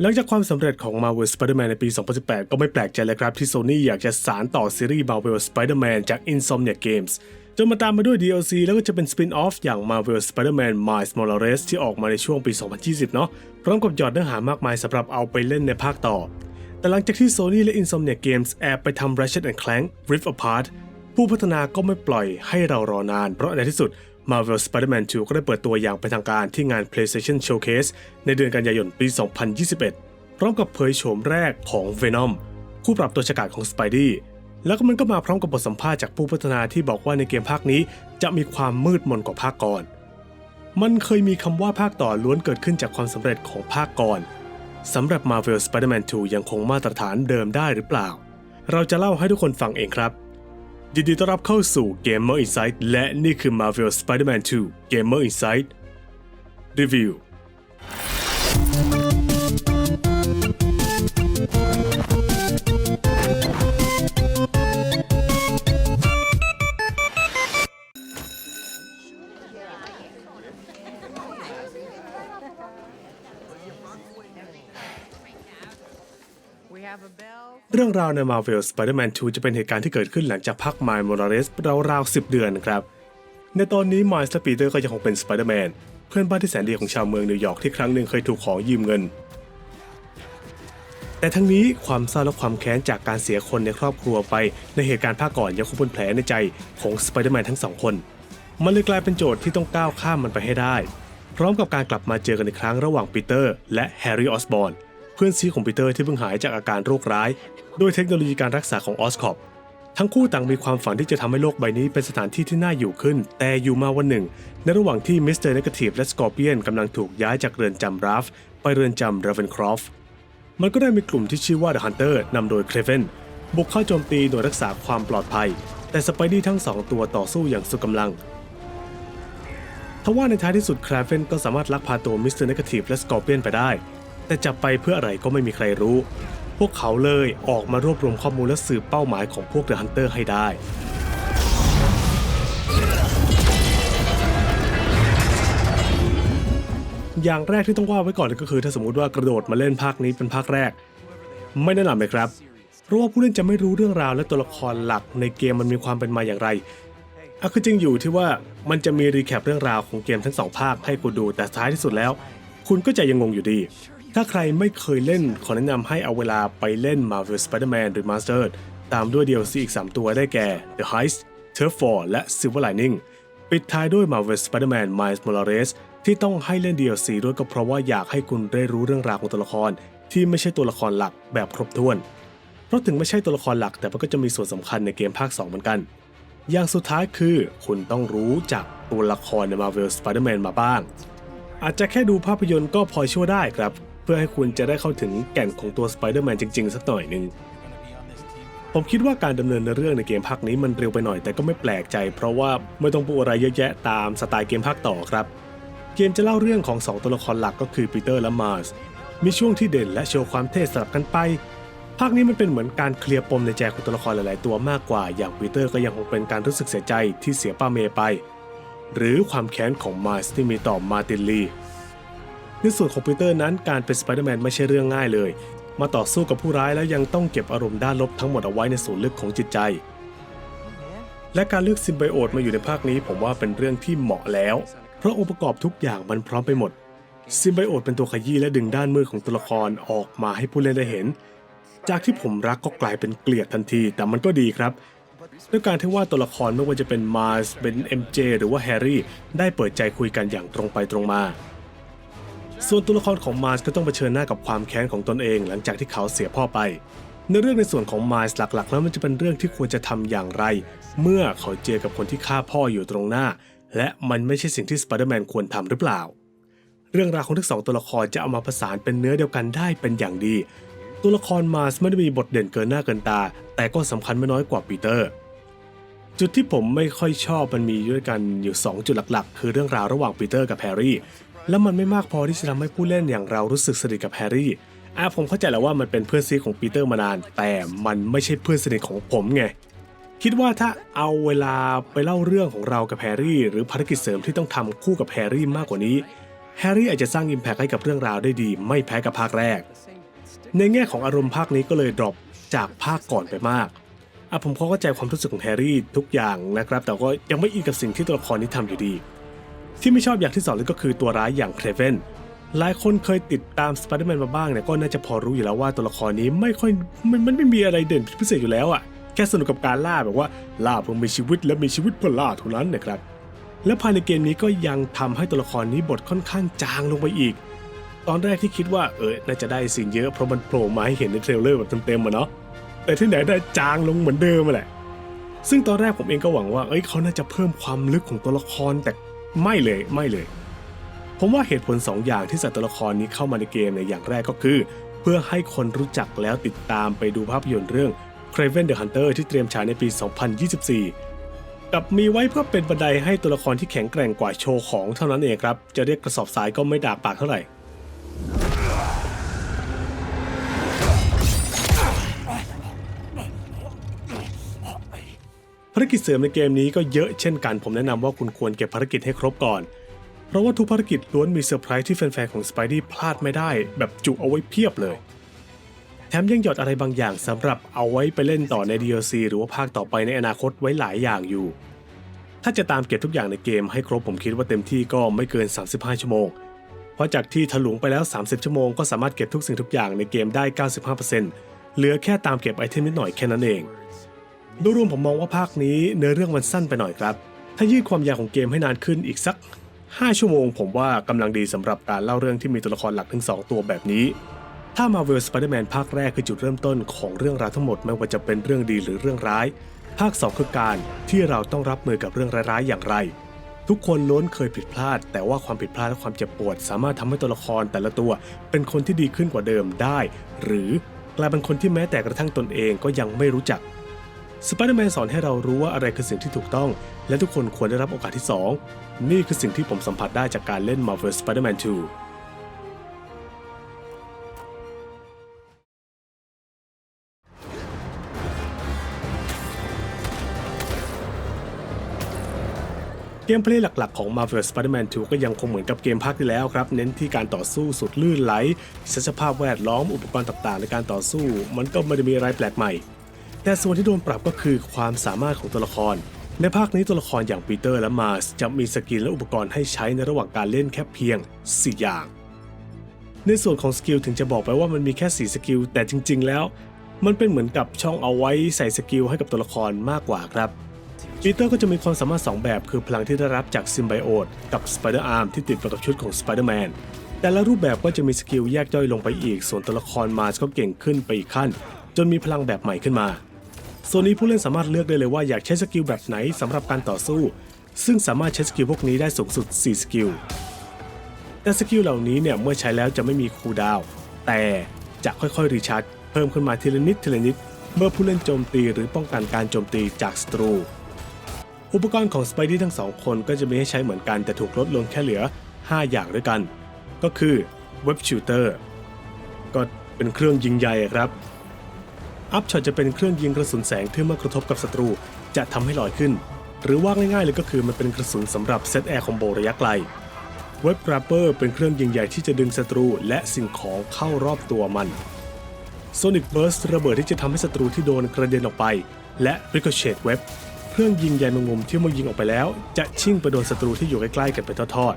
หลังจากความสำเร็จของ Marvel Spider-Man ในปี 2018 ก็ไม่แปลกใจเลยครับที่ Sony อยากจะสานต่อซีรีส์ Marvel Spider-Man จาก Insomniac Games จนมาตามมาด้วย DLC แล้วก็จะเป็น Spin-off อย่าง Marvel Spider-Man Miles Morales ที่ออกมาในช่วงปี 2020 เนาะพร้อมกับหยอดเนื้อหามากมายสำหรับเอาไปเล่นในภาคต่อ แต่หลังจากที่ Sony และ Insomniac Games แอบไปทำ Ratchet Clank Rift Apart ผู้พัฒนาก็ไม่ปล่อยให้เรารอนาน เพราะในที่สุด Marvel Spider-Man 2 ก็ได้เปิดตัวอย่างเป็นทางการที่งาน PlayStation Showcase ในเดือนกันยายนปี 2021 พร้อมกับเผยโฉมแรกของ Venom คู่ปรับตัวฉกาจของ Spidey แล้วก็มันก็มาพร้อมกับบทสัมภาษณ์จากผู้พัฒนาที่บอกว่าในเกมภาคนี้จะมีความมืดมนกว่าภาคก่อน มันเคยมีคำว่าภาคต่อล้วนเกิดขึ้นจากความสำเร็จของภาคก่อนสำหรับ Marvel Spider-Man 2 ยังคงมาตรฐานเดิมได้หรือเปล่า เราจะเล่าให้ทุกคนฟังเองครับ ยินดีต้อนรับเข้าสู่ Gamer Insight และนี่คือ Marvel Spider-Man 2 Gamer Insight Review เรื่องราวใน Marvel Spider-Man 2 จะเป็นเหตุการณ์ที่เกิดขึ้นหลังจากพัก Miles Morales ราวๆ10 เดือนนะครับ ในตอนนี้ Miles และ Peter ก็ยังคงเป็น Spider-Man เพื่อนบ้านที่แสนดีของชาวเมืองนิวยอร์กที่ครั้งหนึ่งเคยถูกขอยืมเงิน แต่ทั้งนี้ความเศร้าและความแค้นจากการเสียคนในครอบครัวไปในเหตุการณ์ภาคก่อนยังคงเป็นแผลในใจของ Spider-Man ทั้งสองคน มันเลยกลายเป็นโจทย์ที่ต้องก้าวข้ามมันไปให้ได้ พร้อมกับการกลับมาเจอกันอีกครั้งระหว่างปีเตอร์และแฮร์รี่ออสบอร์น เพื่อนซีของปีเตอร์ที่เพิ่งหายจากอาการโรคร้ายด้วยเทคโนโลยีการรักษาของออสคอปทั้งคู่ต่างมีความฝันที่จะทำให้โลกใบนี้เป็นสถานที่ที่น่าอยู่ขึ้น แต่อยู่มาวันหนึ่ง ในระหว่างที่มิสเตอร์เนกาทีฟและสกอร์เปียนกำลังถูกย้ายจากเรือนจำราฟไปเรือนจำราเวนครอฟมันก็ได้มีกลุ่มที่ชื่อว่า The Hunter นำโดยเครเวนบุกเข้าโจมตีโดยรักษาความปลอดภัย แต่สไปดี้ทั้งสองตัวต่อสู้อย่างสุดกำลังทว่าในท้ายที่สุดคราเฟนก็สามารถลักพาตัวมิสเตอร์เนกาทีฟและสกอร์เปียนไปได้ แต่จับไปเพื่ออะไรก็ไม่มีใครรู้ พวกเขาเลยออกมารวบรวมข้อมูลและสืบเป้าหมายของพวกเดอะฮันเตอร์ให้ได้ อย่างแรกที่ต้องว่าไว้ก่อนเลยก็คือ ถ้าสมมติว่ากระโดดมาเล่นภาคนี้เป็นภาคแรก ไม่แนะนำเลยครับ เพราะว่าผู้เล่นจะไม่รู้เรื่องราวและตัวละครหลักในเกมมันมีความเป็นมาอย่างไรอะคือจริงอยู่ที่ว่ามันจะมีรีแคปเรื่องราวของเกมทั้งสองภาคให้คุณดูแต่ท้ายที่สุดแล้ว คุณก็จะยังงงอยู่ดี ถ้าใครไม่เคยเล่นขอแนะนำให้เอาเวลาไปเล่น Marvel Spider-Man Remastered ตามด้วย DLC อีก 3 ตัวได้แก่ The Heist, Turf War และ Silver Lining ปิดท้ายด้วย Marvel Spider-Man Miles Morales ที่ต้องให้เล่น DLC ด้วยก็เพราะว่าอยากให้คุณได้รู้เรื่องราวของตัวละคร ที่ไม่ใช่ตัวละครหลักแบบครบถ้วน เพราะถึงไม่ใช่ตัวละครหลักแต่มันก็จะมีส่วนสำคัญในเกมภาค 2 เหมือนกัน อย่างสุดท้ายคือคุณต้องรู้จักตัวละครใน Marvel Spider-Man มาบ้าง อาจจะแค่ดูภาพยนตร์ก็พอช่วยได้ครับ เพื่อให้คุณจะได้เข้าถึงแก่นของตัว Spider-Man จริงๆ สักหน่อยหนึ่งผมคิดว่าการดำเนินเรื่องในเกมภาคนี้มันเร็วไปหน่อยแต่ก็ไม่แปลกใจ เพราะว่าไม่ต้องพูอะไรเยอะแยะตามสไตล์เกมภาคต่อครับ เกมจะเล่าเรื่องของ 2 ตัวละครหลักก็คือปีเตอร์และมาร์สมีช่วงที่เด่นและโชว์ความเท่สลับกันไปภาคนี้มันเป็นเหมือนการเคลียร์ปมในใจของตัวละครหลาย ๆ ตัวมากกว่า อย่างปีเตอร์ก็ยังคงเป็นการรู้สึกเสียใจที่เสียป้าเมย์ไป หรือความแค้นของมาร์สที่มีต่อมาตินลี ในส่วนของปีเตอร์นั้นการเป็นสไปเดอร์แมนไม่ใช่เรื่องง่ายเลย มาต่อสู้กับผู้ร้ายแล้วยังต้องเก็บอารมณ์ด้านลบทั้งหมดเอาไว้ในศูนลึกของจิตใจ และการเลือกซิมไบโอตมาอยู่ในภาคนี้ ผมว่าเป็นเรื่องที่เหมาะแล้ว เพราะองค์ประกอบทุกอย่างมันพร้อมไปหมด ซิมไบโอตเป็นตัวขยี้และดึงด้านมืดของตัวละครออกมาให้ผู้เล่นได้เห็น จากที่ผมรักก็กลายเป็นเกลียดทันที แต่มันก็ดีครับด้วยการที่ว่าตัวละครไม่ว่าจะเป็นมาร์สเป็น MJ หรือว่าแฮร์รี่ได้เปิดใจคุยกันอย่างตรงไปตรงมา ส่วนตัวละครของมาร์สก็ต้องเผชิญหน้ากับความแค้นของตนเอง หลังจากที่เขาเสียพ่อไป ในเรื่องในส่วนของมาร์สหลักๆ แล้วมันจะเป็นเรื่องที่ควรจะทำอย่างไร เมื่อเขาเจอกับคนที่ฆ่าพ่ออยู่ตรงหน้า และมันไม่ใช่สิ่งที่สไปเดอร์แมนควรทำหรือเปล่า เรื่องราวของทั้งสองตัวละครจะเอามาผสานเป็นเนื้อเดียวกันได้เป็นอย่างดี ตัวละครมาร์สไม่ได้มีบทเด่นเกินหน้าเกินตา แต่ก็สำคัญไม่น้อยกว่าปีเตอร์จุดที่ผมไม่ค่อยชอบมันมีด้วยกันอยู่ 2 จุดหลักๆ คือเรื่องราวระหว่างปีเตอร์กับแฮร์รี่ และมันไม่มากพอที่จะทำให้ผู้เล่นอย่างเรารู้สึกสนิทกับแฮร์รี่อะผมเข้าใจแล้วว่ามันเป็นเพื่อนซีของปีเตอร์มานาน แต่มันไม่ใช่เพื่อนสนิทของผมไง คิดว่าถ้าเอาเวลาไปเล่าเรื่องของเรากับแฮร์รี่ หรือภารกิจเสริมที่ต้องทำคู่กับแฮร์รี่มากกว่านี้ แฮร์รี่อาจจะสร้างอิมแพคให้กับเรื่องราวได้ดี ไม่แพ้กับภาคแรก ในแง่ของอารมณ์ภาคนี้ก็เลยดรอปจากภาคก่อนไปมากอะผมเข้าใจความรู้สึกของแฮร์รี่ทุกอย่างนะครับ แต่ก็ยังไม่อินกับสิ่งที่ตัวละครนี้ทำอยู่ดี ที่ไม่ชอบอย่างที่สองเลยก็คือตัวร้ายอย่างเครเวนหลายคนเคยติดตามสไปเดอร์แมนมาบ้างเนี่ยก็น่าจะพอรู้อยู่แล้วว่าตัวละครนี้ไม่ค่อยมันมันไม่มีอะไรเด่นพิเศษอยู่แล้วอะ่ะแค่สนุกกับการล่าแบบว่าล่าเพื่อมีชีวิตและมีชีวิตเพื่อล่าเท่านั้นนะครับและภายในเกมนี้ก็ยังทำให้ตัวละครนี้บทค่อนข้างจางลงไปอีก ตอนแรกที่คิดว่าเออน่าจะได้สิ่งเยอะเพราะมันโผล่มาให้เห็นในเทรลเลอร์แบบเต็มๆอะเนาะแต่ที่ไหนได้จางลงเหมือนเดิมอะแหละซึ่งตอนแรกผมเองก็หวังว่าเอ้ยเขาน่าจะเพิ่มความลึกของตัวละครแต่ ไม่เลยไม่เลย ผมว่าเหตุผล2อย่างที่ใส่ตัวละครนี้เข้ามาในเกมในยอย่างแรกก็คือ เพื่อให้คนรู้จักแล้วติดตามไปดูภาพยนตร์เรื่อง Craven the Hunter ที่เตรียมฉายในปี 2024 กับมีไว้เพื่อเป็นบันไดให้ตัวละครที่แข็งแกร่งกว่าโชว์ของเท่านั้นเองครับ จะเรียกกระสอบสายก็ไม่ดากปากเท่าไหร่ ภารกิจเสริมในเกมนี้ก็เยอะเช่นกันผมแนะนำว่าคุณควรเก็บภารกิจให้ครบก่อน เพราะว่าทุกภารกิจล้วนมีเซอร์ไพรส์ที่แฟนๆของ Spidey พลาดไม่ได้ แบบจุเอาไว้เพียบเลย แถมยังหยอดอะไรบางอย่างสำหรับเอาไว้ไปเล่นต่อใน DLC หรือว่าภาคต่อไปในอนาคตไว้หลายอย่างอยู่ ถ้าจะตามเก็บทุกอย่างในเกมให้ครบผมคิดว่าเต็มที่ก็ไม่เกิน 35 ชั่วโมง เพราะจากที่ถลุงไปแล้ว 30 ชั่วโมงก็สามารถเก็บทุกสิ่งทุกอย่างในเกมได้ 95%เหลือแค่ตามเก็บไอเทมนิดหน่อยแค่นั้นเอง โดยรวมผมมองว่าภาคนี้เนื้อเรื่องมันสั้นไปหน่อยครับ ถ้ายืดความยาวของเกมให้นานขึ้นอีกสัก 5 ชั่วโมง ผมว่ากำลังดีสำหรับการเล่าเรื่องที่มีตัวละครหลักถึง 2 ตัวแบบนี้ ถ้า Marvel Spider-Man ภาคแรกคือจุดเริ่มต้นของเรื่องราวทั้งหมดไม่ว่าจะเป็นเรื่องดีหรือเรื่องร้าย ภาค 2 คือการที่เราต้องรับมือกับเรื่องร้ายๆอย่างไร ทุกคนล้วนเคยผิดพลาด แต่ว่าความผิดพลาดและความเจ็บปวด สามารถทำให้ตัวละครแต่ละตัว เป็นคนที่ดีขึ้นกว่าเดิมได้ หรือกลายเป็นคนที่แม้แต่กระทั่งตนเองก็ยังไม่รู้จัก สไปเดอร์แมนสอนให้เรารู้ว่าอะไรคือสิ่งที่ถูกต้อง และทุกคนควรได้รับโอกาสที่ 2 นี่คือสิ่งที่ผมสัมผัสได้จากการเล่น Marvel Spider-Man 2เกมเพลย์หลักๆของ Marvel Spider-Man 2 ก็ยังคงเหมือนกับเกมภาคที่แล้วครับ เน้นที่การต่อสู้สุดลื่นไหลสภาพแวดล้อมอุปกรณ์ต่างๆ ในการต่อสู้ มันก็ไม่ได้มีอะไรแปลกใหม่ แต่ส่วนที่โดนปรับก็คือความสามารถของตัวละคร ในภาคนี้ตัวละครอย่างปีเตอร์และมาร์สจะมีสกิลและอุปกรณ์ให้ใช้ในระหว่างการเล่นแค่เพียง 4 อย่าง ในส่วนของสกิลถึงจะบอกไปว่ามันมีแค่ 4 สกิล แต่จริง ๆ แล้ว มันเป็นเหมือนกับช่องเอาไว้ใส่สกิลให้กับตัวละครมากกว่าครับปีเตอร์ก็จะมีความสามารถ 2 แบบ คือพลังที่ได้รับจากซิมไบโอตกับสไปเดอร์อาร์มที่ติดมากับชุดของสไปเดอร์แมนแต่ละรูปแบบก็จะมีสกิลแยกย่อยลงไปอีก ส่วนตัวละครมาสก็เก่งขึ้นไปอีกขั้น จนมีพลังแบบใหม่ขึ้นมา ส่วนนี้ผู้เล่นสามารถเลือกได้เลยว่าอยากใช้สกิลแบบไหนสำหรับการต่อสู้ ซึ่งสามารถใช้สกิลพวกนี้ได้สูงสุด 4 สกิล แต่สกิลเหล่านี้เนี่ยเมื่อใช้แล้วจะไม่มีคูลดาวน์แต่จะค่อยๆรีชาร์จเพิ่มขึ้นมาทีละนิดทีละนิด เมื่อผู้เล่นโจมตีหรือป้องกันการโจมตีจากศัตรู อุปกรณ์ของสไปดี้ทั้งสองคนก็จะมีให้ใช้เหมือนกันแต่ถูกลดลงแค่เหลือ 5 อย่างด้วยกัน ก็คือเว็บชูเตอร์ก็เป็นเครื่องยิงใหญ่ครับ อัพช็อตจะเป็นเครื่องยิงกระสุนแสงที่เมื่อกระทบกับศัตรู จะทำให้ลอยขึ้น หรือว่าง่ายๆเลยก็คือมันเป็นกระสุนสำหรับเซตแอร์คอมโบระยะไกลเว็บกราปเปอร์เป็นเครื่องยิงใหญ่ที่จะดึงศัตรูและสิ่งของเข้ารอบตัวมัน Sonic Burst ระเบิดที่จะทำให้ศัตรูที่โดนกระเด็นออกไป และ Ricochet Web เครื่องยิงใยแมงมุมที่เมื่อยิงออกไปแล้ว จะชิ่งไปโดนศัตรูที่อยู่ใกล้ๆกันเป็นทอด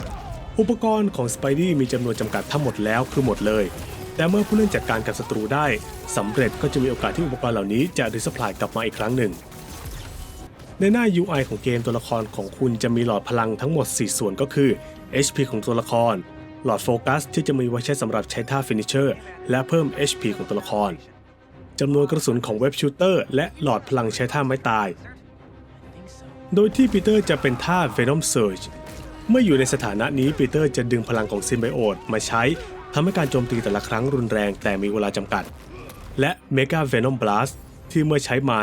ๆอุปกรณ์ของ Spidey มีจำนวนจำกัดทั้งหมดแล้วคือหมดเลย แต่เมื่อผู้เล่นจัดการกับศัตรูได้สำเร็จก็จะมีโอกาสที่อุปกรณ์เหล่านี้จะรีสปายกลับมาอีกครั้งหนึ่ง ในหน้า UI ของเกมตัวละครของคุณจะมีหลอดพลังทั้งหมด 4 ส่วนก็คือ HP ของตัวละคร หลอดโฟกัสที่จะมีไว้ใช้สำหรับใช้ท่าฟินิชเชอร์และเพิ่ม HP ของตัวละครจำนวนกระสุนของเว็บชูเตอร์และหลอดพลังใช้ท่าไม้ตาย โดยที่ปีเตอร์จะเป็นท่า Venom Surge เมื่ออยู่ในสถานะนี้ปีเตอร์จะดึงพลังของซิมไบโอตมาใช้ ทำให้การโจมตีแต่ละครั้งรุนแรงแต่มีเวลาจำกัด และ Mega Venom Blast ที่เมื่อใช้มา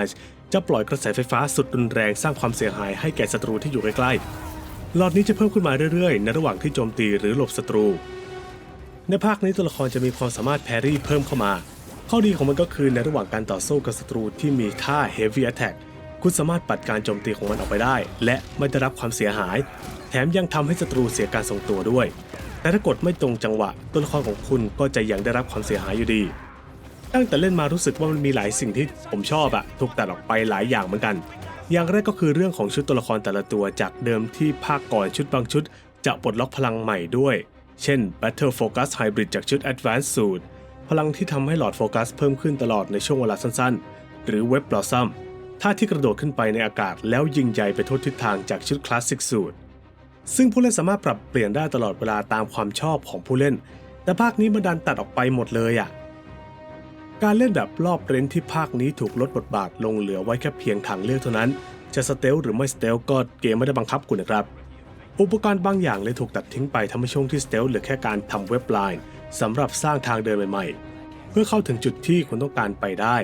จะปล่อยกระแสไฟฟ้าสุดรุนแรงสร้างความเสียหายให้แก่ศัตรูที่อยู่ใกล้ๆ หลอดนี้จะเพิ่มขึ้นมาเรื่อยๆ ในระหว่างที่โจมตีหรือหลบศัตรู ในภาคนี้ตัวละครจะมีความสามารถแพรี่เพิ่มเข้ามา ข้อดีของมันก็คือในระหว่างการต่อสู้กับศัตรูที่มีท่า Heavy Attack คุณสามารถปัดการโจมตีของมันออกไปได้ และไม่ได้รับความเสียหาย แถมยังทำให้ศัตรูเสียการทรงตัวด้วย แต่ถ้ากดไม่ตรงจังหวะ ตัวละครของคุณก็จะยังได้รับความเสียหายอยู่ดี ตั้งแต่เล่นมารู้สึกว่ามันมีหลายสิ่งที่ผมชอบอะถูกตัดออกไปหลายอย่างเหมือนกัน อย่างแรกก็คือเรื่องของชุดตัวละครแต่ละตัวจากเดิมที่ภาคก่อนชุดบางชุด จะปลดล็อกพลังใหม่ด้วย เช่น Battle Focus Hybrid จากชุด Advanced Suit พลังที่ทำให้หลอดโฟกัสเพิ่มขึ้นตลอดในช่วงเวลาสั้นๆ หรือ Web Blossom ท่าที่กระโดดขึ้นไปในอากาศแล้วยิงใหญ่ไปทั่วทิศทางจากชุด Classic Suit ซึ่งผู้เล่นสามารถปรับเปลี่ยนได้ตลอดเวลาตามความชอบของผู้เล่น แต่ภาคนี้มันดันตัดออกไปหมดเลยอะ่ะ การเล่นแบบรอบเรนที่ภาคนี้ถูกลดบทบาทลงเหลือไว้แค่เพียงทางเลือกเท่านั้น จะสเตลหรือไม่สเตลก็เกมไม่ได้บังคับคุณนะครับ อุปกรณ์บางอย่างเลยถูกตัดทิ้งไปทำให้ช่วงที่สเตลเหลือแค่การทำเว็บไลน์สำหรับสร้างทางเดินใหม่ๆ เพื่อเข้าถึงจุดที่คุณต้องการไปได้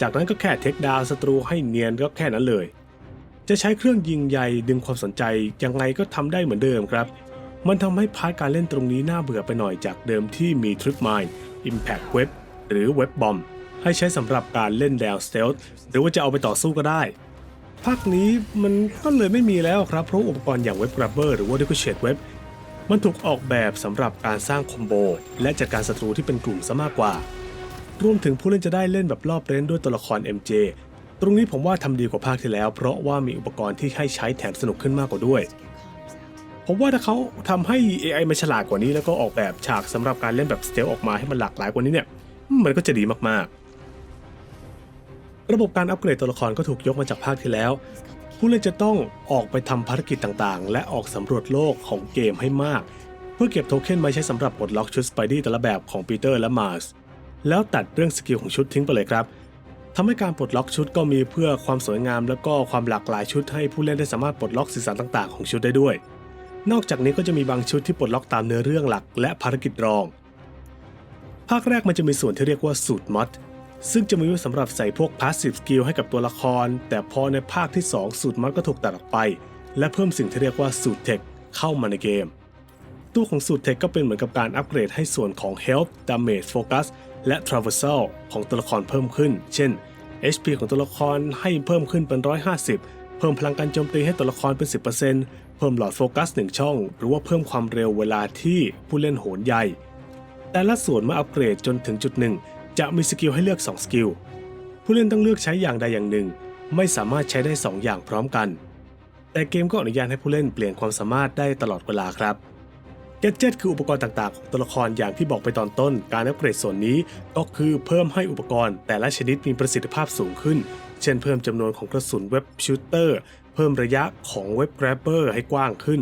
จากนั้นก็แค่เทคดาวศัตรูให้เนียนก็แค่นั้นเลย จะใช้เครื่องยิงใยดึงความสนใจยังไงก็ทำได้เหมือนเดิมครับ มันทำให้พาร์ทการเล่นตรงนี้น่าเบื่อไปหน่อยจากเดิมที่มี Trip Mine Impact Web หรือ Web Bomb ให้ใช้สำหรับการเล่นแนว Stealth หรือว่าจะเอาไปต่อสู้ก็ได้ ภาคนี้มันก็เลยไม่มีแล้วครับ เพราะอุปกรณ์อย่าง Web Grabber หรือว่า Ricochet Web มันถูกออกแบบสำหรับการสร้างคอมโบ และจัดการศัตรูที่เป็นกลุ่มซะมากกว่า รวมถึงผู้เล่นจะได้เล่นแบบรอบเล่นด้วยตัวละคร MJ ตรงนี้ผมว่าทำดีกว่าภาคที่แล้ว เพราะว่ามีอุปกรณ์ที่ให้ใช้แถมสนุกขึ้นมากกว่าด้วย ผมว่าถ้าเขาทำให้ AI มันฉลาดกว่านี้แล้วก็ออกแบบฉากสำหรับการเล่นแบบสเตลออกมาให้มันหลากหลายกว่านี้เนี่ย มันก็จะดีมากๆ ระบบการอัปเกรดตัวละครก็ถูกยกมาจากภาคที่แล้ว ผู้เล่นจะต้องออกไปทำภารกิจต่างๆ และออกสำรวจโลกของเกมให้มาก เพื่อเก็บโทเค็นมาใช้สำหรับปลดล็อกชุดสไปดี้แต่ละแบบของปีเตอร์และมาร์สแล้วตัดเรื่องสกิลของชุดทิ้งไปเลยครับ ทำให้การปลดล็อกชุดก็มีเพื่อความสวยงาม และก็ความหลากหลายชุดให้ผู้เล่นได้สามารถปลดล็อกสีสันต่างๆของชุดได้ด้วย นอกจากนี้ก็จะมีบางชุดที่ปลดล็อกตามเนื้อเรื่องหลัก และภารกิจรอง ภาคแรกมันจะมีส่วนที่เรียกว่าสูตรมอดซึ่งจะมีไว้สำหรับใส่พวกพาสซีฟสกิลให้กับตัวละคร แต่พอในภาคที่ 2 สูตรมอดก็ถูกตัดออกไป และเพิ่มสิ่งที่เรียกว่าสูตรเทคเข้ามาในเกม ตัวของสูตรเทคก็เป็นเหมือนกับการอัปเกรดให้ส่วนของ Health Damage Focus และ Traversal ของตัวละครเพิ่มขึ้น เช่น HP ของตัวละครให้เพิ่มขึ้นเป็น 150 เพิ่มพลังการโจมตีให้ตัวละครเป็น 10%เพิ่มหลอดโฟกัส 1 ช่อง หรือว่าเพิ่มความเร็วเวลาที่ผู้เล่นโหนใหญ่ แต่ละส่วนเมื่ออัปเกรดจนถึงจุดหนึ่งจะมีสกิลให้เลือก 2 สกิล ผู้เล่นต้องเลือกใช้อย่างใดอย่างหนึ่ง ไม่สามารถใช้ได้ 2 อย่างพร้อมกัน แต่เกมก็อนุญาตให้ผู้เล่นเปลี่ยนความสามารถได้ตลอดเวลาครับ แกดเจ็ตคืออุปกรณ์ต่างๆ ของตัวละครอย่างที่บอกไปตอนต้น การอัปเกรดส่วนนี้ก็คือเพิ่มให้อุปกรณ์ แต่ละชนิดมีประสิทธิภาพสูงขึ้น เช่นเพิ่มจำนวนของกระสุนเว็บชูตเตอร์ เพิ่มระยะของเว็บแกรบเบอร์ให้กว้างขึ้น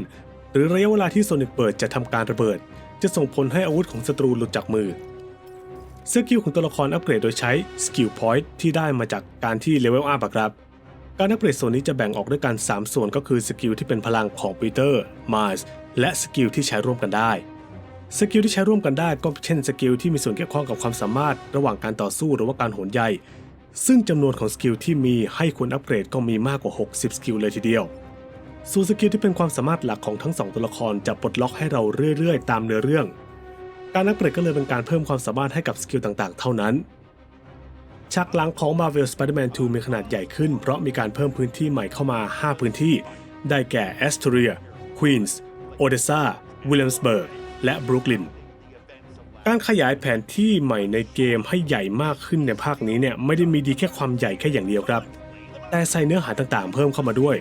หรือระยะเวลาที่โซนิกเปิดจะทำการระเบิด จะส่งผลให้อาวุธของศัตรูหลุดจากมือสกิลของตัวละครอัปเกรดโดยใช้สกิลพอยต์ที่ได้มาจากการที่เลเวลอัพอะครับการอัปเกรดส่วนนี้จะแบ่งออกด้วยกัน 3 ส่วนก็คือสกิลที่เป็นพลังของปีเตอร์มาร์ส และสกิลที่ใช้ร่วมกันได้ สกิลที่ใช้ร่วมกันได้ก็เช่นสกิลที่มีส่วนเกี่ยวข้องกับความสามารถระหว่างการต่อสู้หรือว่าการโหนใยซึ่งจำนวนของสกิลที่มีให้คุณอัปเกรดก็มีมากกว่า 60 สกิลเลยทีเดียวส่วนสกิลที่เป็นความสามารถหลักของทั้งสองตัวละครจะปลดล็อกให้เราเรื่อยๆ ตามเนื้อเรื่อง การอัปเกรดก็เลยเป็นการเพิ่มความสามารถให้กับสกิลต่างๆ เท่านั้นฉากหลังของ Marvel Spider-Man 2 มีขนาดใหญ่ขึ้น เพราะมีการเพิ่มพื้นที่ใหม่เข้ามา 5 พื้นที่ ได้แก่ Astoria, Queens, Odessa, Williamsburg และ Brooklyn การขยายแผนที่ใหม่ในเกมให้ใหญ่มากขึ้นในภาคนี้เนี่ยไม่ได้มีดีแค่ความใหญ่แค่อย่างเดียวครับ แต่ใส่เนื้อหาต่างๆ เพิ่มเข้ามาด้วย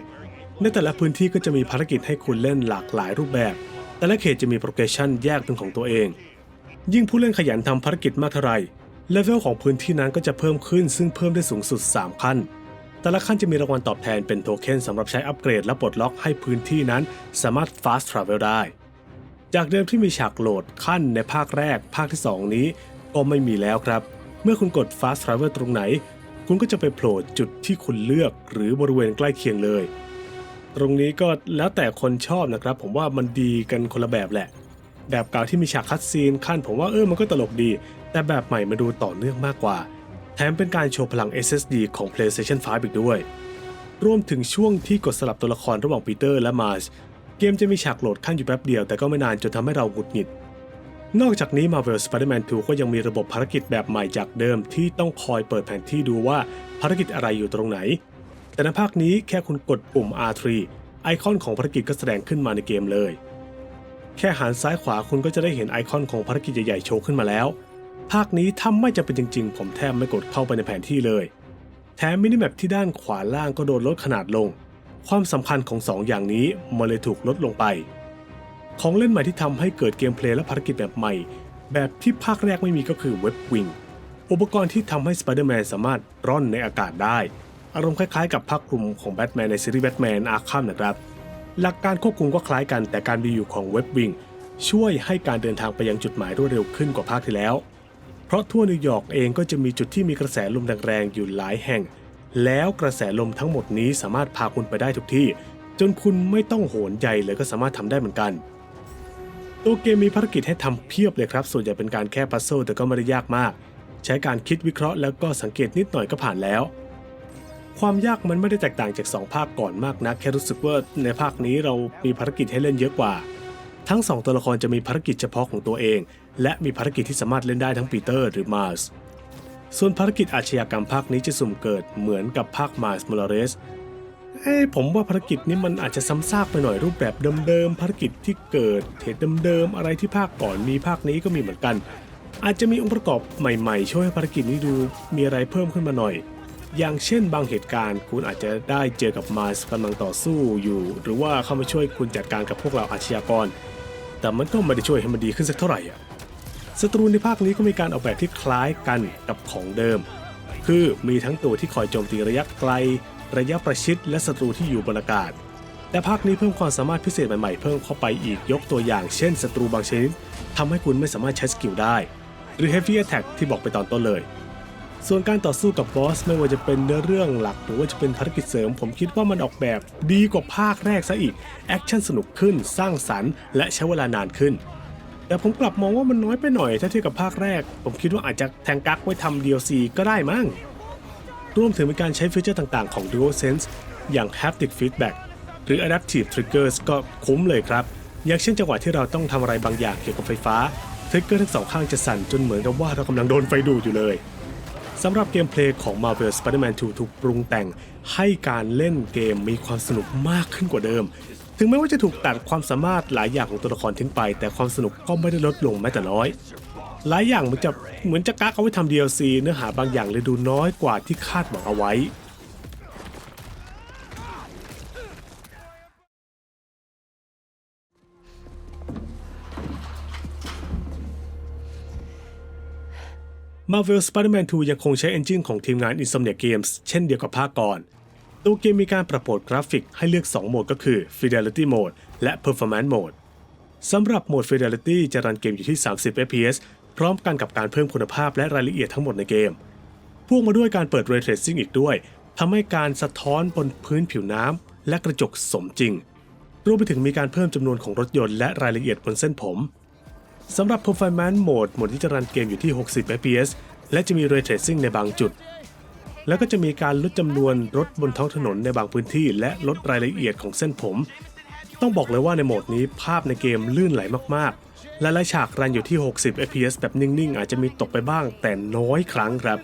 ในแต่ละพื้นที่ก็จะมีภารกิจให้คุณเล่นหลากหลายรูปแบบ แต่ละเขตจะมีโปรเกชันแยกเป็นของตัวเอง ยิ่งผู้เล่นขยันทำภารกิจมากเท่าไหร่เลเวลของพื้นที่นั้นก็จะเพิ่มขึ้นซึ่งเพิ่มได้สูงสุด 3 ขั้น แต่ละขั้นจะมีรางวัลตอบแทนเป็นโทเค็นสำหรับใช้อัปเกรดและปลดล็อกให้พื้นที่นั้นสามารถ fast travel ได้ จากเดิมที่มีฉากโหลดขั้นในภาคแรก ภาคที่ 2 นี้ก็ไม่มีแล้วครับ เมื่อคุณกด fast travel ตรงไหน คุณก็จะไปโผล่จุดที่คุณเลือกหรือบริเวณใกล้เคียงเลย ตรงนี้ก็แล้วแต่คนชอบนะครับ ผมว่ามันดีกันคนละแบบแหละ แบบเก่าที่มีฉากคัดซีนขั้น ผมว่าเออมันก็ตลกดี แต่แบบใหม่มาดูต่อเนื่องมากกว่า แถมเป็นการโชว์พลัง SSD ของ PlayStation 5 อีกด้วย รวมถึงช่วงที่กดสลับตัวละครระหว่างปีเตอร์และมาร์ชเกมจะมีฉากโหลดขั้นอยู่แป๊บเดียวแต่ก็ไม่นานจนทำให้เราหงุดหงิด นอกจากนี้ Marvel Spider-Man 2 ก็ยังมีระบบภารกิจแบบใหม่จากเดิมที่ต้องคอยเปิดแผนที่ดูว่าภารกิจอะไรอยู่ตรงไหน แต่ในภาคนี้แค่คุณกดปุ่ม R3 ไอคอนของภารกิจก็แสดงขึ้นมาในเกมเลย แค่หันซ้ายขวาคุณก็จะได้เห็นไอคอนของภารกิจใหญ่ๆโชว์ขึ้นมาแล้ว ภาคนี้ถ้าไม่จะเป็นจริงๆ ผมแทบไม่กดเข้าไปในแผนที่เลย แถมมินิแมปที่ด้านขวาล่างก็โดนลดขนาดลง ความสำคัญของสองอย่างนี้มันเลยถูกลดลงไป ของเล่นใหม่ที่ทำให้เกิดเกมเพลย์และภารกิจแบบใหม่ แบบที่ภาคแรกไม่มีก็คือเว็บวิงอุปกรณ์ที่ทำให้สไปเดอร์แมนสามารถร่อนในอากาศได้ อารมณ์คล้ายๆ กับภาคคลุมของแบทแมนในซีรีส์แบทแมนอาร์คัมนะครับ หลักการควบคุมก็คล้ายกันแต่การมีอยู่ของเว็บวิงช่วยให้การเดินทางไปยังจุดหมายรวดเร็วขึ้นกว่าภาคที่แล้ว เพราะทั่วนิวยอร์กเองก็จะมีจุดที่มีกระแสลมแรงๆอยู่หลายแห่ง แล้วกระแสลมทั้งหมดนี้สามารถพาคุณไปได้ทุกที่ จนคุณไม่ต้องโหนใหญ่เลยก็สามารถทำได้เหมือนกัน ตัวเกมมีภารกิจให้ทำเพียบเลยครับ ส่วนใหญ่เป็นการแค่พัซเซิลแต่ก็ไม่ได้ยากมาก ใช้การคิดวิเคราะห์แล้วก็สังเกตนิดหน่อยก็ผ่านแล้ว ความยากมันไม่ได้แตกต่างจาก 2 ภาคก่อนมากนักแค่รู้สึกว่าในภาคนี้เรามีภารกิจให้เล่นเยอะกว่า ทั้ง 2 ตัวละครจะมีภารกิจเฉพาะของตัวเอง และมีภารกิจที่สามารถเล่นได้ทั้งปีเตอร์หรือมาร์สส่วนภารกิจอาชญากรรมภาคนี้จะสุ่มเกิดเหมือนกับภาคมาร์สมลเรสเอ้ผมว่าภารกิจนี้มันอาจจะซ้ำซากไปหน่อยรูปแบบเดิมๆภารกิจที่เกิดเหตุเดิมๆอะไรที่ภาคก่อนมีภาคนี้ก็มีเหมือนกัน อาจจะมีองค์ประกอบใหม่ๆ ช่วยให้ภารกิจนี้ดูมีอะไรเพิ่มขึ้นมาหน่อย อย่างเช่นบางเหตุการณ์ คุณอาจจะได้เจอกับมาสกำลังต่อสู้อยู่ หรือว่าเข้ามาช่วยคุณจัดการกับพวกเราอาชญากร แต่มันก็ไม่ได้ช่วยให้มันดีขึ้นสักเท่าไหร่อะศัตรูในภาคนี้ก็มีการออกแบบที่คล้ายกันกับของเดิม คือมีทั้งตัวที่คอยโจมตีระยะไกล ระยะประชิด และศัตรูที่อยู่บนอากาศ แต่ภาคนี้เพิ่มความสามารถพิเศษใหม่ๆเพิ่มเข้าไปอีกยกตัวอย่างเช่นศัตรูบางชนิดทำให้คุณไม่สามารถใช้สกิลได้ หรือ Heavy Attack ที่บอกไปตอนต้นเลย ส่วนการต่อสู้กับบอสไม่ว่าจะเป็นเนื้อเรื่องหลัก หรือว่าจะเป็นภารกิจเสริม ผมคิดว่ามันออกแบบดีกว่าภาคแรกซะอีก แอคชั่นสนุกขึ้น สร้างสรรค์ และใช้เวลานานขึ้น แต่ผมกลับมองว่ามันน้อยไปหน่อยถ้าเทียบกับภาคแรก ผมคิดว่าอาจจะแทงกักไว้ทำ DLC ก็ได้มั้งรวมถึงมีการใช้ฟีเจอร์ต่างๆของ DualSense อย่าง Haptic Feedback หรือ Adaptive Triggers ก็คุ้มเลยครับ อย่างเช่นจังหวะที่เราต้องทำอะไรบางอย่างเกี่ยวกับไฟฟ้าทริกเกอร์ทั้งสองข้างจะสั่นจนเหมือนกับว่าเรากำลังโดนไฟดูดอยู่เลย สำหรับเกมเพลย์ของ Marvel Spider-Man 2 ถูกปรุงแต่งให้การเล่นเกมมีความสนุกมากขึ้นกว่าเดิม ถึงแม้ว่าจะถูกตัดความสามารถหลายอย่างของตัวละครทิ้งไป แต่ความสนุกก็ไม่ได้ลดลงแม้แต่น้อย หลายอย่างมันจะเหมือนจะกักเอาไว้ทำ DLC เนื้อหาบางอย่างเลยดูน้อยกว่าที่คาดหวังเอาไว้ Marvel Spider-Man 2 ยังคงใช้ Engine ของทีมงาน Insomniac Games เช่นเดียวกับภาคก่อนตัวเกมมีการปรับโหมดกราฟิกให้เลือก 2 โหมดก็คือ Fidelity Mode และ Performance Mode สำหรับโหมด Fidelity จะรันเกมอยู่ที่ 30 fps พร้อมกันกับการเพิ่มคุณภาพและรายละเอียดทั้งหมดในเกมพ่วงมาด้วยการเปิด Ray Tracing อีกด้วยทำให้การสะท้อนบนพื้นผิวน้ำและกระจกสมจริง รวมไปถึงมีการเพิ่มจำนวนของรถยนต์และรายละเอียดบนเส้นผม สำหรับ Performance Mode โหมดที่จะรันเกมอยู่ที่ 60 fps และจะมี Ray Tracing ในบางจุด แล้วก็จะมีการลดจำนวนรถบนท้องถนนในบางพื้นที่ และลดรายละเอียดของเส้นผม ต้องบอกเลยว่าในโหมดนี้ภาพในเกมลื่นไหลมากๆ และหลายฉากรันอยู่ที่ 60 fps แบบนิ่งๆ อาจจะมีตกไปบ้างแต่น้อยครั้งครับ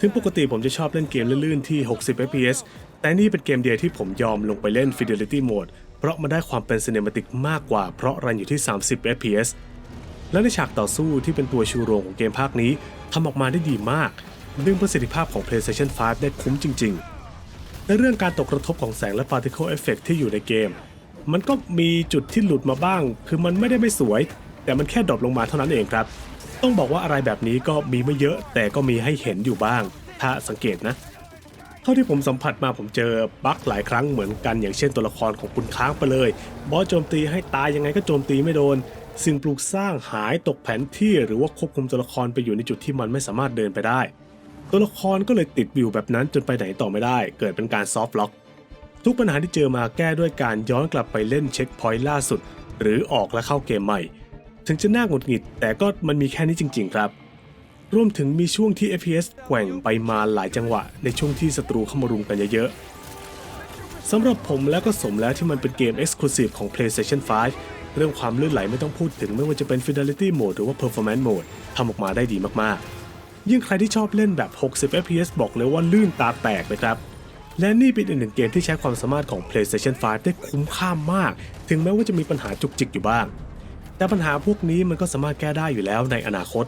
ถึงปกติผมจะชอบเล่นเกมลื่นๆที่ 60 fps แต่นี่เป็นเกมเดียวที่ผมยอมลงไปเล่น Fidelity Mode เพราะมันได้ความเป็น Cinematic มากกว่าเพราะรันอยู่ที่ 30 fps และในฉากต่อสู้ที่เป็นตัวชูโรงของเกมภาคนี้ทำออกมาได้ดีมาก ดึงประสิทธิภาพของ PlayStation 5 ได้คุ้มจริง ๆ ในเรื่องการตกกระทบของแสงและ Particle Effect ที่อยู่ในเกม มันก็มีจุดที่หลุดมาบ้าง คือมันไม่ได้ไม่สวย แต่มันแค่ดรอปลงมาเท่านั้นเองครับ ต้องบอกว่าอะไรแบบนี้ก็มีไม่เยอะ แต่ก็มีให้เห็นอยู่บ้าง ถ้าสังเกตนะเท่าที่ผมสัมผัสมาผมเจอบั๊กหลายครั้งเหมือนกันอย่างเช่นตัวละครของคุณค้างไปเลย บอสโจมตีให้ตายยังไงก็โจมตีไม่โดน สิ่งปลูกสร้างหายตกแผนที่หรือว่าควบคุมตัวละครไปอยู่ในจุดที่มันไม่สามารถเดินไปได้ ตัวละครก็เลยติดวิวแบบนั้นจนไปไหนต่อไม่ได้ เกิดเป็นการซอฟต์ล็อก ทุกปัญหาที่เจอมาแก้ด้วยการย้อนกลับไปเล่นเช็คพอยต์ล่าสุด หรือออกและเข้าเกมใหม่ ถึงจะน่าหงุดหงิด แต่ก็มันมีแค่นี้จริง ๆ ครับรวมถึงมีช่วงที่ FPS แกว่งไปมาหลายจังหวะ ในช่วงที่ศัตรูเข้ามารุมกันเยอะๆสำหรับผมแล้วก็สมแล้วที่มันเป็นเกม Exclusive ของ PlayStation 5 เรื่องความลื่นไหลไม่ต้องพูดถึงไม่ว่าจะเป็น Fidelity Mode หรือว่า Performance Mode ทำออกมาได้ดีมากๆ ยิ่งใครที่ชอบเล่นแบบ 60 fps บอกเลยว่าลื่นตาแตกเลยครับ และนี่เป็นอีกหนึ่งเกมที่ใช้ความสามารถของ PlayStation 5 ได้คุ้มค่ามาก ถึงแม้ว่าจะมีปัญหาจุกจิกอยู่บ้าง แต่ปัญหาพวกนี้มันก็สามารถแก้ได้อยู่แล้วในอนาคต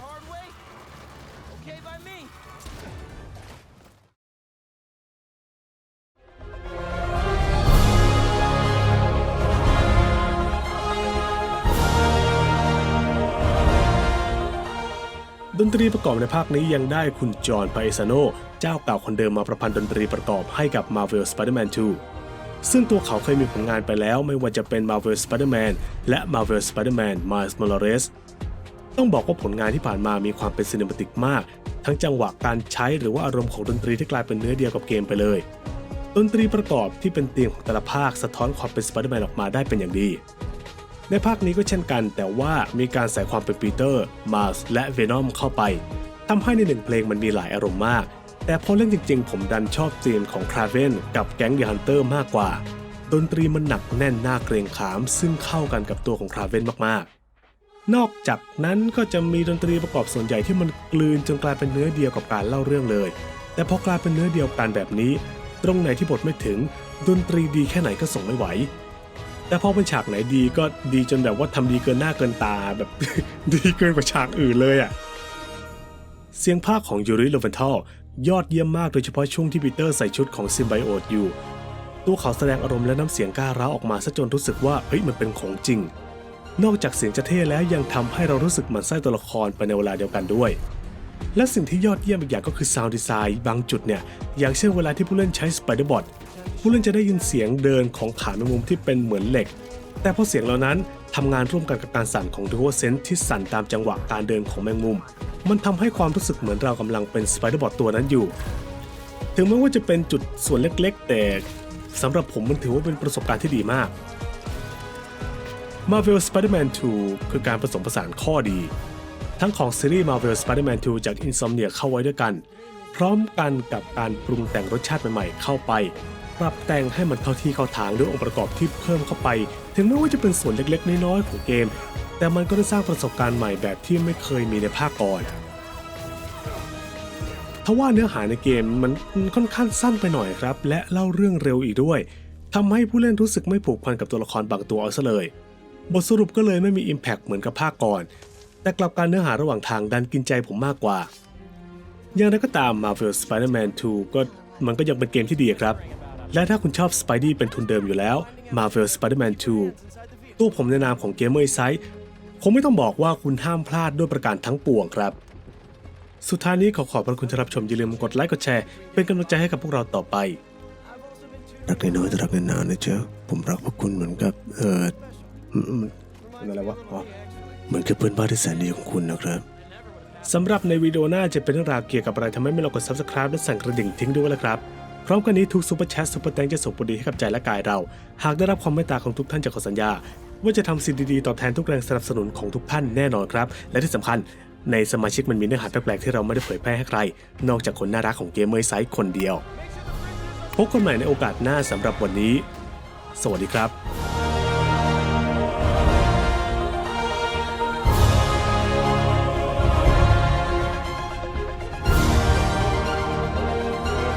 ดนตรีประกอบในภาคนี้ยังได้คุณจอห์นไพเอซาโนเจ้าเก่าคนเดิมมาประพันธ์ดนตรีประกอบให้กับ Marvel Spider-Man 2 ซึ่งตัวเขาเคยมีผลงานไปแล้วไม่ว่าจะเป็น Marvel Spider-Man และ Marvel Spider-Man Miles Morales ต้องบอกว่าผลงานที่ผ่านมามีความเป็นซีนิมาติกมาก ทั้งจังหวะการใช้หรือว่าอารมณ์ของดนตรีที่กลายเป็นเนื้อเดียวกับเกมไปเลย ดนตรีประกอบที่เป็นธีมของแต่ละภาคสะท้อนความเป็น Spider-Man ออกมาได้เป็นอย่างดี ในภาคนี้ก็เช่นกัน แต่ว่ามีการใส่ความเป็นปีเตอร์ มาร์สและเวนอมเข้าไปทำให้ในหนึ่งเพลงมันมีหลายอารมณ์มาก แต่พอเล่นจริงๆ ผมดันชอบธีมของคราเวนกับแก๊งเดอะฮันเตอร์มากกว่า ดนตรีมันหนักแน่นน่าเกรงขาม ซึ่งเข้ากันกับตัวของคราเวนมากๆ นอกจากนั้นก็จะมีดนตรีประกอบส่วนใหญ่ที่มันกลืนจนกลายเป็นเนื้อเดียวกับการเล่าเรื่องเลย แต่พอกลายเป็นเนื้อเดียวกันแบบนี้ ตรงไหนที่บทไม่ถึง ดนตรีดีแค่ไหนก็ส่งไม่ไหว แต่พอเป็นฉากไหนดีก็ดีจนแบบว่าทำดีเกินหน้าเกินตาแบบ ดีเกินกว่าฉากอื่นเลยอะ่ะ เสียงภาคของยูริโลเวนทัลยอดเยี่ยมมากโดยเฉพาะช่วงที่ปีเตอร์ใส่ชุดของซิมไบโอตอยู่ ตัวเขาแสดงอารมณ์และน้ำเสียงกล้าร้าวออกมาซะจนรู้สึกว่าเฮ้ยมันเป็นของจริง นอกจากเสียงจะเท่แล้วยังทำให้เรารู้สึกเหมือนไส้ตัวละครไปในเวลาเดียวกันด้วยและสิ่งที่ยอดเยี่ยมอีกอย่างก็คือซาวด์ดีไซน์บางจุดเนี่ย อย่างเช่นเวลาที่ผู้เล่นใช้สไปเดอร์บอท ผู้เล่นจะได้ยินเสียงเดินของขาแมงมุมที่เป็นเหมือนเหล็ก แต่พอเสียงเหล่านั้นทำงานร่วมกันกับการสั่นของดูโอเซนที่สั่นตามจังหวะการเดินของแมงมุม มันทำให้ความรู้สึกเหมือนเรากำลังเป็นสไปเดอร์บอทตัวนั้นอยู่ ถึงแม้ว่าจะเป็นจุดส่วนเล็กๆ แต่สำหรับผมมันถือว่าเป็นประสบการณ์ที่ดีมาก Marvel Spider-Man 2 คือการผสมผสานข้อดี ทั้งของซีรีส์ Marvel Spider-Man 2 จาก Insomnia เข้าไว้ด้วยกัน พร้อมกันกับการปรุงแต่งรสชาติใหม่ๆเข้าไป ปรับแต่งให้มันเข้าที่เข้าทางด้วยองค์ประกอบที่เพิ่มเข้าไป ถึงแม้ว่าจะเป็นส่วนเล็กๆ น้อยๆของเกม แต่มันก็ได้สร้างประสบการณ์ใหม่แบบที่ไม่เคยมีในภาคก่อนทว่าเนื้อหาในเกมมันค่อนข้างสั้นไปหน่อยครับ และเล่าเรื่องเร็วอีกด้วยทำให้ผู้เล่นรู้สึกไม่ผูกพันกับตัวละครบางตัวเอาซะเลย บทสรุปก็เลยไม่มี Impact เหมือนกับภาคก่อน แต่กลับการเนื้อหาระหว่างทางดันกินใจผมมากกว่า อย่างไรก็ตาม Marvel Spider-Man 2 ก็มันก็ยังเป็นเกมที่ดีครับ และถ้าคุณชอบ Spidey เป็นทุนเดิมอยู่แล้ว Marvel Spider-Man 2ตัวผมในนามของ Gamer Insight คงไม่ต้องบอกว่าคุณห้ามพลาดด้วยประการทั้งปวงครับ สุดท้ายนี้ขอขอบพระคุณที่รับชมอย่าลืมกดไลค์กดแชร์เป็นกำลังใจให้กับพวกเราต่อไป รักน้อยๆจะรักนานๆนะเจ้าผมรักพวกคุณเหมือนกับเออมันอะไรวะอ๋อเหมือนกับเพื่อนบ้านที่แสนดีของคุณนะครับ สำหรับในวิดีโอหน้าจะเป็นเรื่องราวเกี่ยวกับอะไรทำให้ไม่เรากด subscribe และสั่นกระดิ่งทิ้งด้วยละครับ พร้อมกันนี้ทุกซูเปอร์แชทซูเปอร์แตงจะส่งผลดีให้กับใจและกายเรา หากได้รับความเมตตาของทุกท่านจากขอสัญญา ว่าจะทำสิ่งดีๆตอบแทนทุกแรงสนับสนุนของทุกท่านแน่นอนครับ และที่สำคัญในสมาชิกมันมีเนื้อหาแปลกๆที่เราไม่ได้เผยแพร่ให้ใคร นอกจากคนน่ารักของเกมเมอร์ไซต์คนเดียว พบกันใหม่ในโอกาสหน้าสำหรับวันนี้ สวัสดีครับ